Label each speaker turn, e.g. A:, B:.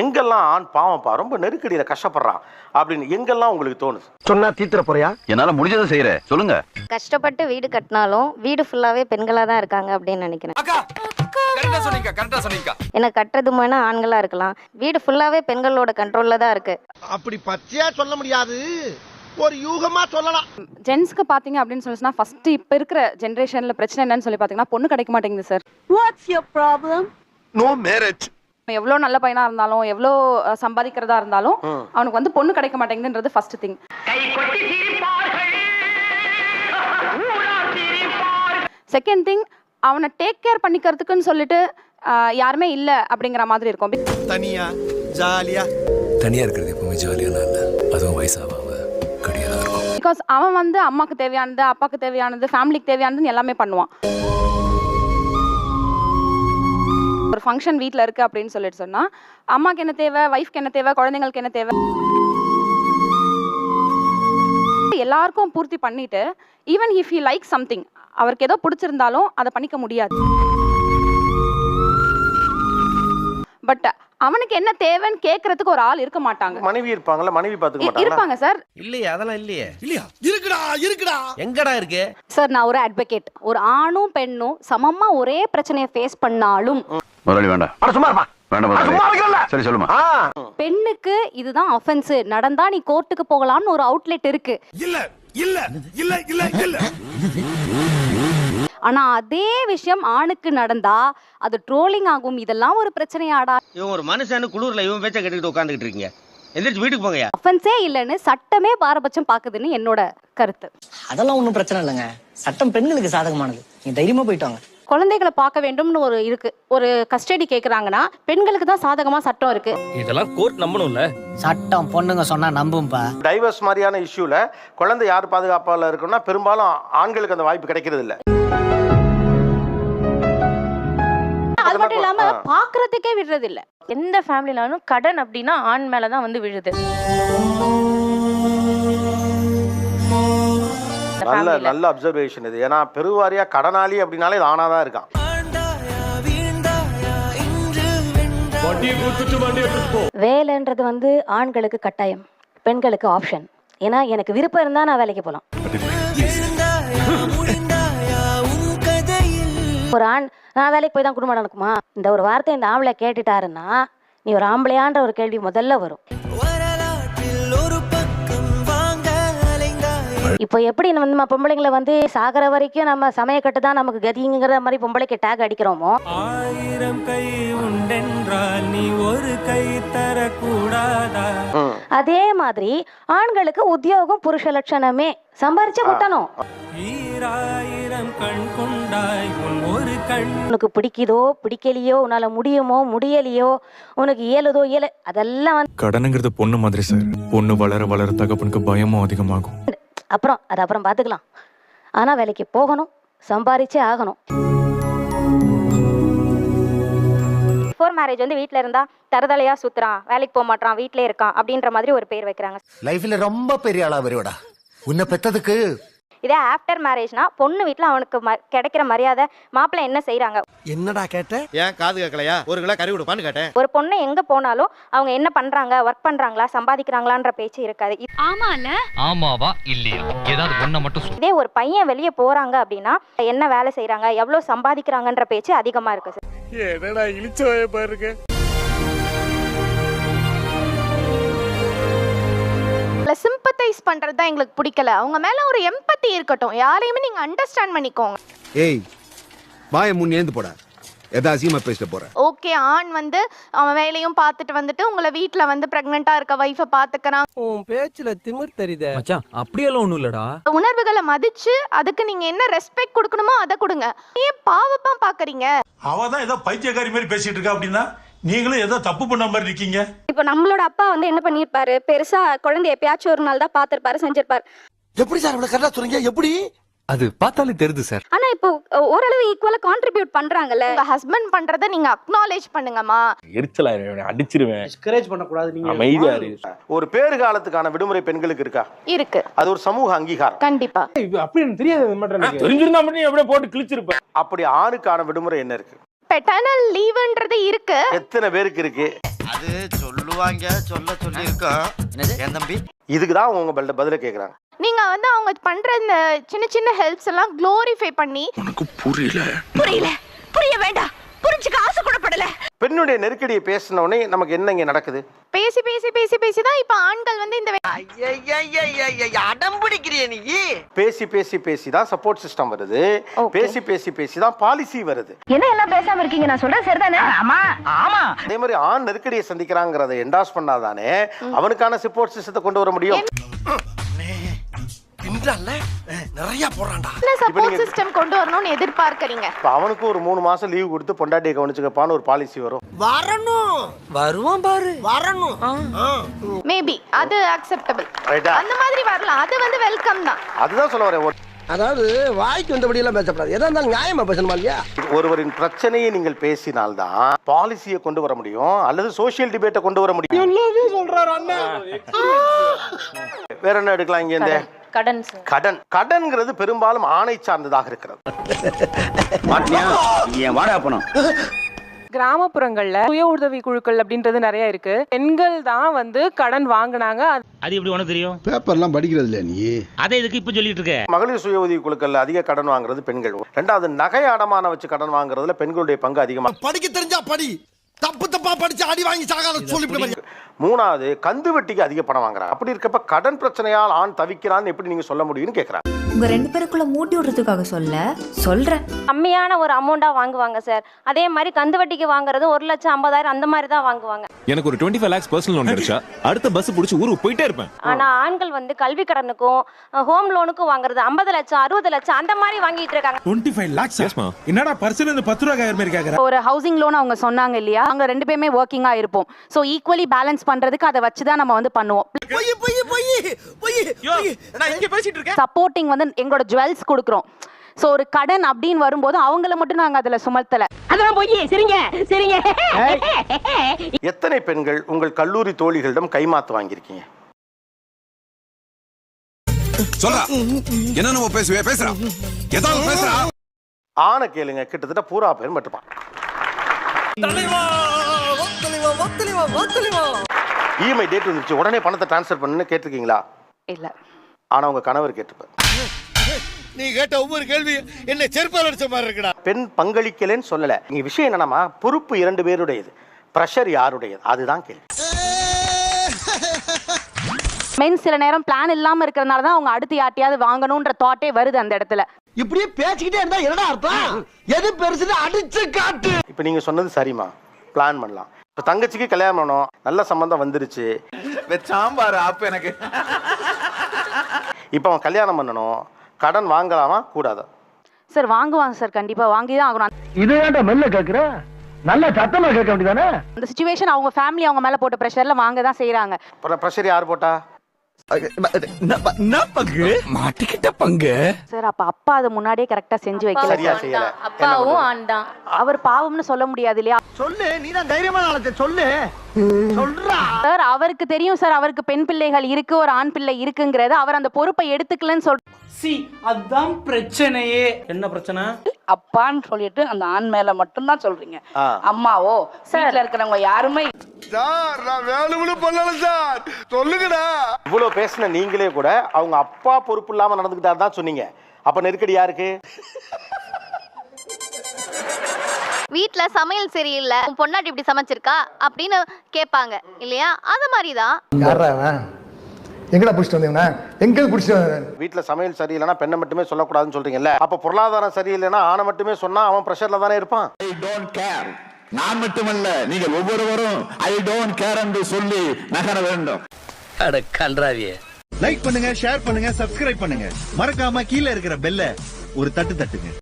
A: எங்கெல்லாம் ஆண் பாவம்ப்பா ரொம்ப நெருக்கடியில் கஷ்டப்படுறான் அப்படின்னு எங்கெல்லாம் உங்களுக்கு தோணுது?
B: சொன்னா தீத்துற போறியா?
C: என்னால முடிஞ்சதை செய்யறேன் சொல்லுங்க.
D: கஷ்டப்பட்டு வீடு கட்டினாலும் வீடு ஃபுல்லாவே பெண்களா தான் இருக்காங்க அப்படின்னு நினைக்கிறேன். எனக்கு கட்டுறது வேணா ஆண்களா இருக்கலாம். வீடு ஃபுல்லாவே பெண்களோட கண்ட்ரோல்ல தான் இருக்கு.
B: அப்படி பச்சையா சொல்ல முடியாது. ஒரு யூகமா சொல்லலாம்.
E: ஜென்ஸ்க்கு பாத்தீங்க அப்படின்னு சொல்லிச்சுன்னா ஃபர்ஸ்ட் இப்ப இருக்கிற ஜென்ரேஷன்ல பிரச்சனை என்னன்னு சொல்லி பாத்தீங்கன்னா பொண்ணு கிடைக்க மாட்டேங்குது சார்
B: நோ மேரேஜ்
E: எவ்வளோ நல்ல பையனா இருந்தாலும் எவ்வளோ சம்பாதிக்கிறதா இருந்தாலும் அவனுக்கு வந்து பொண்ணு கிடைக்க மாட்டேங்குதுன்றது ஃபர்ஸ்ட் திங் செகண்ட் திங் அவனை டேக் கேர் பண்ணிக்கிறதுக்குன்னு சொல்லிட்டு அஹ், யாருமே இல்ல அப்படிங்கிற மாதிரி இருக்கும்.
B: தனியா ஜாலியா?
F: தனியா இருக்கிறது எப்பவுமே ஜாலியான இல்ல. அதுவும் இருக்கும்.
E: பிகாஸ் அவன் வந்து அம்மாக்கு தேவையானது அப்பாக்கு தேவையானது ஃபேமிலிக்கு தேவையானதுன்னு எல்லாமே பண்ணுவான். ஒரு ஃபங்க்ஷன் வீட்டில் இருக்கு அப்படின்னு சொல்லிட்டு சொன்னா அம்மாக்கு என்ன தேவை ஒய்ஃப்க்கு என்ன தேவை குழந்தைங்களுக்கு என்ன தேவை? எல்லாருக்கும் பூர்த்தி பண்ணிட்டு even if he like something அவருக்கு ஏதோ பிடிச்சிருந்தாலும் அதை பண்ணிக்க முடியாது. பட் அவனுக்கு என்ன தேவைன்னு கேட்கறதுக்கு ஒரு ஆள் இருக்க மாட்டாங்க.
A: மனைவி இருப்பாங்கல்ல மனைவி மாட்டாங்களா?
E: இருப்பாங்க சார்
G: இல்லையே அதெல்லாம் இல்லையே.
B: இல்லையா? இருக்குடா இருக்குடா.
G: எங்கடா இருக்கு?
D: சார் நான் ஒரு அட்வொகேட் ஒரு ஆணும் பெண்ணும் சமமா ஒரே பிரச்சனையை ஃபேஸ் பண்ணாலும்
C: முதலாளி வேண்டாம்.
B: அட சும்மா இருப்பா.
C: சரி சொல்லுமா.
D: பெண்ணுக்கு இதுதான் அஃபென்ஸ் நடந்தா நீ கோர்ட்டுக்கு போகலாம்னு ஒரு அவுட்லெட் இருக்கு.
B: இல்ல இல்ல இல்ல இல்ல இல்ல.
D: ஆனா அதே விஷயம் ஆணுக்கு நடந்தா அது ட்ரோலிங் ஆகும். இதெல்லாம் ஒரு பிரச்சனையாடா.
G: இவன் ஒரு மனுஷன்னு குளிர்ல இவன் பேச்ச கேட்டுக்கிட்டு உட்காந்துக்கிட்டு இருக்கீங்க. எந்திரிச்சு வீட்டுக்கு போங்கயா
D: அஃபென்ஸே இல்லைன்னு சட்டமே பாரபட்சம் பாக்குதுன்னு என்னோட கருத்து.
H: அதெல்லாம் ஒன்றும் பிரச்சனை இல்லைங்க. சட்டம் பெண்களுக்கு சாதகமானது. நீங்க தைரியமா போயிட்டு வாங்க.
D: குழந்தைகளை பார்க்க வேண்டும்னு ஒரு இருக்கு. ஒரு கஸ்டடி கேக்குறாங்கன்னா பெண்களுக்கு தான் சாதகமா சட்டம் இருக்கு.
I: இதெல்லாம் கோர்ட் நம்பணும்ல.
H: சட்டம் பொண்ணுங்க சொன்னா நம்பும்பா.
A: டைவர்ஸ் மாதிரியான இஷ்யூல குழந்தை யார் பாதுகாப்பால இருக்குன்னா பெரும்பாலும் ஆண்களுக்கு அந்த வாய்ப்பு கிடைக்கிறது இல்ல
D: அது மட்டும் இல்லாம. பாக்குறதுக்கே விடுறது இல்ல
J: எந்த ஃபேமிலினாலும் கடன் அப்படின்னா ஆண் மேல தான் வந்து விழுது.
A: நல்ல. நல்ல அப்சர்வேஷன் இது. ஏன்னா பெருவாரியா கடனாளி அப்படின்னாலே இது ஆணா தான் இருக்கான்.
D: வேலைன்றது வந்து ஆண்களுக்கு கட்டாயம் பெண்களுக்கு ஆப்ஷன் ஏன்னா எனக்கு விருப்பம் இருந்தா நான் வேலைக்கு போலாம். ஒரு ஆண் நான் வேலைக்கு போய் தான் குடும்பம் நடக்குமா? இந்த ஒரு வார்த்தை இந்த ஆம்பளை கேட்டுட்டாருன்னா நீ ஒரு ஆம்பளையான்ற ஒரு கேள்வி முதல்ல வரும். இப்போ எப்படி நம்ம பொம்பளைங்களை வந்து சாகர வரைக்கும் நம்ம சமயக்கட்டு தான் நமக்கு கதிங்கிற மாதிரி பொம்பளைக்கு டேக் அடிக்கிறோமோ?
I: ஆயிரம் கை உண்டென்றால் நீ ஒரு கை தரக்கூடாதா.
D: அதே மாதிரி ஆண்களுக்கு உத்தியோகம் புருஷ லட்சணமே. சம்பாரிச்சு கொட்டணும்
I: ஈராயிரம் கண் கொண்டாய் உன் ஒரு கண்.
D: உனக்கு பிடிக்குதோ பிடிக்கலையோ உன்னால முடியுமோ முடியலையோ உனக்கு இயலுதோ இயல அதெல்லாம் வந்து
F: கடனுங்கிறது பொண்ணு மாதிரி சார். பொண்ணு வளர வளர தகப்பனுக்கு பயமும் அதிகமாகும்.
D: அப்புறம் அது அப்புறம் பார்த்துக்கலாம். ஆனால் வேலைக்கு போகணும் சம்பாரிச்சே ஆகணும். பிஃபோர் மேரேஜ் வந்து வீட்டில் இருந்தால் தரதலையாக சுற்றுறான் வேலைக்கு போக மாட்டான் வீட்டிலே இருக்கான் அப்படின்ற மாதிரி ஒரு பேர் வைக்கிறாங்க.
B: லைஃப்ல ரொம்ப பெரிய ஆளாக வருவடா. உன்னை பெற்றதுக்கு
D: இதே ஆஃப்டர் மேரேஜ்னா பொண்ணு வீட்ல அவனுக்கு ம- கிடைக்கிற மரியாதை மாப்பிள்ளை என்ன செய்றாங்க?
B: என்னடா கேட்ட?
G: ஏன் காது கேட்கலையா ஒரு கிலோ கறி கொடுப்பான்னு கேட்டேன்.
D: ஒரு பொண்ணு எங்க போனாலும் அவங்க என்ன பண்றாங்க ஒர்க் பண்றாங்களா சம்பாதிக்கிறாங்களான்ற பேச்சு இருக்காது. இ-
I: ஆமாவா? இல்லையா? ஏதாவது ஒன்ன மட்டும்
D: இதே ஒரு பையன் வெளியே போறாங்க அப்படின்னா என்ன வேலை செய்றாங்க எவ்வளவு சம்பாதிக்கிறாங்கன்ற பேச்சு அதிகமா இருக்கு சார்
I: என்னடா இழிச்சவாய பாருங்க
J: சிம்பத்தைஸ் பண்றது தான் எங்களுக்கு பிடிக்கல. அவங்க மேல ஒரு எம்பத்தி இருக்கட்டும். யாரையுமே நீங்க அண்டர்ஸ்டாண்ட் பண்ணிக்கோங்க.
B: ஏய் வாய முன் ஏந்து போடா. எதா அசியமா பேசிட்டு போற?
J: ஓகே ஆண் வந்து அவன் வேலையும் பார்த்துட்டு வந்துட்டு உங்களை வீட்ல வந்து பிரெக்னெண்டா இருக்க வைஃபை பாத்துக்கிறான்
I: உன் பேச்சுல திமிர் தெரியுதே. மச்சான் அப்படியெல்லாம் ஒண்ணும் இல்லடா.
J: உணர்வுகளை மதிச்சு அதுக்கு நீங்க என்ன ரெஸ்பெக்ட் கொடுக்கணுமோ அதை கொடுங்க. ஏன் பாவப்பா பாக்குறீங்க
K: அவ தான் ஏதோ பைத்தியக்காரி மாதிரி பேசிட்டு இருக்கா அப்படின்னா நீங்களும் ஏதோ தப்பு பண்ண மாதிரி இருக்கீங்க.
D: இப்போ நம்மளோட அப்பா வந்து என்ன பண்ணிருப்பாரு? பெருசா குழந்தை எப்பயாச்சும் ஒரு நாள் தான் பாத்திருப்பாரு செஞ்சிருப்பாரு.
B: எப்படி சார் இவ்வளவு கரெக்டா சொல்றீங்க எப்படி?
F: அது பார்த்தாலே தெரியுது சார்.
D: ஆனா இப்போ ஓரளவு ஈக்குவலா கான்ட்ரிபியூட் பண்றாங்கல்ல?
J: உங்க ஹஸ்பண்ட் பண்றதை நீங்க அக்னாலேஜ் பண்ணுங்கம்மா.
I: எரிச்சலாயிருவேன் அடிச்சிருவேன்.
G: டிஸ்கரேஜ் பண்ணக்கூடாது நீங்க
I: அமைதியா இரு.
A: ஒரு பேறு காலத்துக்கான விடுமுறை பெண்களுக்கு இருக்கா?
J: இருக்கு.
A: அது ஒரு சமூக அங்கீகாரம்.
J: கண்டிப்பா.
I: அப்படி எனக்கு தெரியாது தெரிஞ்சிருந்தா மட்டும் நீ அப்படியே போட்டு கிழிச்சிருப்ப.
A: அப்படி ஆணுக்கான விடுமுறை என்ன இருக்கு?
J: பெட்டர்னல் லீவுன்றது இருக்கு.
A: எத்தனை பேருக்கு இருக்கு?
G: அது சொல்லுவாங்க சொல்ல சொல்லி இருக்கோம் என் தம்பி?
A: இதுக்கு தான் அவங்க உங்கள்ட்ட பதில கேட்குறாங்க
J: நீங்க வந்து அவங்க பண்ற இந்த சின்ன சின்ன ஹெல்ப்ஸ் எல்லாம் க்ளோரிஃபை பண்ணி
F: உனக்கு புரியல.
J: புரியல. புரிய வேண்டாம். புரிஞ்சுக்க ஆசை கூட படல.
A: பெண்ணுடைய நெருக்கடியை பேசின உடனே நமக்கு என்ன இங்கே நடக்குது?
J: பேசி பேசி பேசி பேசி தான் இப்ப ஆண்கள் வந்து இந்த
G: அடம் பிடிக்கிறிய நீ.
A: பேசி பேசி பேசி தான் சப்போர்ட் சிஸ்டம் வருது. பேசி பேசி பேசி தான் பாலிசி வருது.
L: என்ன எல்லாம் பேசாம இருக்கீங்க? நான் சொல்றது சரிதானே?
H: ஆமா ஆமா.
A: அதே மாதிரி ஆண் நெருக்கடியை சந்திக்கிறாங்கிறத என்டாஸ் பண்ணாதானே அவனுக்கான சப்போர்ட் சிஸ்டத்தை கொண்டு வர முடியும்.
G: நிறைய போறான்டா
J: என்ன சப்போர்ட் சிஸ்டம் கொண்டு வரணும்னு எதிர்பார்க்கறீங்க?
A: இப்போ அவனுக்கும் ஒரு மூணு மாசம் லீவ் கொடுத்து பொண்டாட்டியை கவனிச்சுக்கப்பான்னு ஒரு பாலிசி வரும்.
G: வரணும். வருவான் பாரு. வரணும்.
J: மேபி அது அக்செப்டபிள்
A: ரைட்டா
J: அந்த மாதிரி வரலாம். அது வந்து வெல்கம் தான்.
A: அதுதான் சொல்ல வரேன்.
G: அதாவது வாய்க்கு வந்தபடி எல்லாம் பேசக்கூடாது எதா இருந்தாலும் நியாயமா பேசணுமா இல்லையா?
A: ஒருவரின் பிரச்சனையை நீங்கள் பேசினால்தான் பாலிசியை கொண்டு வர முடியும். அல்லது சோஷியல் டிபேட்டை கொண்டு வர முடியும். வேற என்ன எடுக்கலாம் இங்க இந்த
L: கடன்
A: கடன். கடன்ங்கிறது பெரும்பாலும் ஆணை சார்ந்ததாக இருக்கிறது.
C: என் வாடகை பணம்
M: கிராமப்புறங்கள்ல சுய உதவி குழுக்கள் அப்படின்றது நிறைய இருக்கு. பெண்கள் தான் வந்து கடன் வாங்கினாங்க.
G: அது எப்படி உனக்கு தெரியும்?
B: பேப்பர்லாம் படிக்கிறது இல்லையா நீ?
G: அதை எதுக்கு இப்ப சொல்லிட்டு இருக்க?
A: மகளிர் சுய உதவி குழுக்கள்ல அதிக கடன் வாங்குறது பெண்கள். ரெண்டாவது நகை அடமான வச்சு கடன் வாங்குறதுல பெண்களுடைய பங்கு அதிகமா
G: படிக்க தெரிஞ்சா படி. தப்பு தப்பா படிச்சு அடி வாங்கி சாகாத சொல்லி
A: மூணாவது கந்து வட்டிக்கு அதிக பணம் வாங்குறாங்க அப்படி இருக்கப்ப கடன் பிரச்சனையால் ஆண் தவிக்கிறான்னு எப்படி நீங்க சொல்ல முடியும்னு கேக்குறாங்க
N: உங்க ரெண்டு பேருக்குள்ள மூட்டி விடுறதுக்காக சொல்ல சொல்றேன்
L: கம்மியான ஒரு அமௌண்டா வாங்குவாங்க சார் அதே மாதிரி கந்து வட்டிக்கு வாங்குறது ஒரு லட்சம் ஐம்பதாயிரம் அந்த மாதிரி தான் வாங்குவாங்க.
F: எனக்கு ஒரு twenty five lakhs personal loan கிடைச்சா அடுத்த பஸ் பிடிச்சி ஊருக்கு போயிட்டே இருப்பேன்.
L: ஆனா ஆண்கள் வந்து கல்வி கடனுக்கும் ஹோம் லோனுக்கும் வாங்குறது ஐம்பது லட்சம் அறுபது லட்சம் அந்த மாதிரி வாங்கிட்டு இருக்காங்க.
I: டுவெண்ட்டி ஃபைவ் லேக்ஸ் என்னடா பர்சன் இந்த பத்து ரூபா மாதிரி கேக்குற?
M: ஒரு ஹவுசிங் லோன் அவங்க சொன்னாங்க இல்லையா? அங்க ரெண்டு பேருமே ஒர்க்கிங்கா இருப்போம். ஸோ ஈக்குவலி பேலன்ஸ் பண்றதுக்கு அதை வச்சு தான் நம்ம வந்து பண்ணுவோம்.
G: பொய் பொய் பொய் பொய்
I: நான் இங்க பேசிட்டு இருக்கேன்
M: சப்போர்ட்டிங் வந்து எங்களோட ஜுவல்ஸ் கொடுக்குறோம். ஸோ ஒரு கடன் அப்படின்னு வரும்போது அவங்கள மட்டும் நாங்க அதுல சுமத்தல.
H: அதெல்லாம் போய் சரிங்க சரிங்க.
A: எத்தனை பெண்கள் உங்கள் கல்லூரி தோழிகளிடம் கைமாத்து வாங்கியிருக்கீங்க?
B: சொல்றா. என்ன நம்ம பேசுவே? பேசுறா. ஏதாவது பேசுறா.
A: ஆணை கேளுங்க கிட்டத்தட்ட பூரா பேர் மட்டும்தான் இஎம்ஐ டேட் வந்துருச்சு. உடனே பணத்தை ட்ரான்ஸ்ஃபர் பண்ணுன்னு கேட்டிருக்கீங்களா?
M: இல்ல.
A: ஆனா உங்க கணவர் கேட்டுப்பார்
G: நீ கேட்ட ஒவ்வொரு கேள்வி என்ன செருப்பால் அடிச்ச மாதிரி இருக்குடா.
A: பெண் பங்களிக்கலைன்னு சொல்லல. இங்க விஷயம் என்னன்னா பொறுப்பு இரண்டு பேருடையது. ப்ரெஷர் யாருடையது? அதுதான் கேள்வி.
M: மென் சில நேரம் பிளான் இல்லாம இருக்கிறதுனால தான் அவங்க அடுத்து யார்ட்டையாவது வாங்கணும்ன்ற தாட்டே வருது அந்த இடத்துல.
G: இப்படியே பேசிக்கிட்டே இருந்தா என்னடா அர்த்தம்? எது பெருசுன்னு அடிச்சு காட்டு.
A: இப்போ நீங்க சொன்னது சரிம்மா. பிளான் பண்ணலாம். இப்போ தங்கச்சிக்கு கல்யாணம் பண்ணோம் நல்ல சம்பந்தம் வந்துருச்சு.
O: சாம்பார் ஆப் எனக்கு.
A: இப்போ அவன் கல்யாணம் பண்ணணும். கடன் வாங்கலாமா? கூடாதா?
M: சார் வாங்குவாங்க சார் கண்டிப்பா. வாங்கி தான் ஆகணும்
G: இது ஏன்டா மெல்ல கேக்குற? நல்ல சத்தமா கேட்க வேண்டியதானே?
M: அந்த சுச்சுவேஷன் அவங்க ஃபேமிலி அவங்க மேல போட்ட ப்ரெஷர்ல வாங்க தான் செய்றாங்க.
A: ப்ரெஷர் யார் போட்டா?
F: பங்கு? மாட்டிக்கிட்ட பங்கு.
M: சார் அப்ப அப்பா அதை முன்னாடியே கரெக்டா செஞ்சு வைக்கல.
A: சரியா
M: சார்.
A: செய்யல.
L: அப்பாவும் ஆண் தான்
M: அவர் பாவம்னு சொல்ல முடியாது இல்லையா?
G: சொல்லு நீ தான் தைரியமான ஆளத்தை சொல்லு. சொல்றா.
M: சார் அவருக்கு தெரியும் சார் அவருக்கு பெண் பிள்ளைகள் இருக்கு ஒரு ஆண் பிள்ளை இருக்குங்கிறது. அவர் அந்த பொறுப்பை எடுத்துக்கலன்னு சொல்
H: சி அதான் பிரச்சனையே. என்ன பிரச்சனை?
N: அப்பான்னு சொல்லிட்டு அந்த ஆண் மேல மட்டும் தான் சொல்றீங்க. அம்மாவோ வீட்டுல இருக்கிறவங்க யாருமே
G: சார் நான் வேணும்னு பண்ணல சார். சொல்லுங்கடா.
A: இவ்வளோ பேசின நீங்களே கூட அவங்க அப்பா பொறுப்பு இல்லாமல் நடந்துக்கிட்டாரு தான் சொன்னீங்க. அப்போ நெருக்கடி யாருக்கு?
J: வீட்ல சமையல் சரியில்லை உன் பொண்டாட்டி இப்படி சமைச்சிருக்கா அப்படின்னு கேட்பாங்க இல்லையா? அது மாதிரி தான்
P: யாரா அவன் எங்கடா பிடிச்சிட்டு வந்தீங்கண்ணா எங்க பிடிச்சிட்டு வந்தேன்
A: வீட்டில் சமையல் சரியில்லைன்னா பெண்ணை மட்டுமே சொல்லக்கூடாதுன்னு சொல்றீங்கல்ல அப்போ பொருளாதாரம் சரியில்லைன்னா ஆணை மட்டுமே சொன்னா அவன் ப்ரெஷரில் தானே இருப்பான்?
C: நான் மட்டுமல்ல நீங்கள் ஒவ்வொருவரும் ஐ டோன்ட் கேர் என்று சொல்லி நகர வேண்டும்.
G: அட கன்றாவியே.
I: லைக் பண்ணுங்க ஷேர் பண்ணுங்க சப்ஸ்கிரைப் பண்ணுங்க. மறக்காம கீழே இருக்கிற பெல்ல ஒரு தட்டு தட்டுங்க.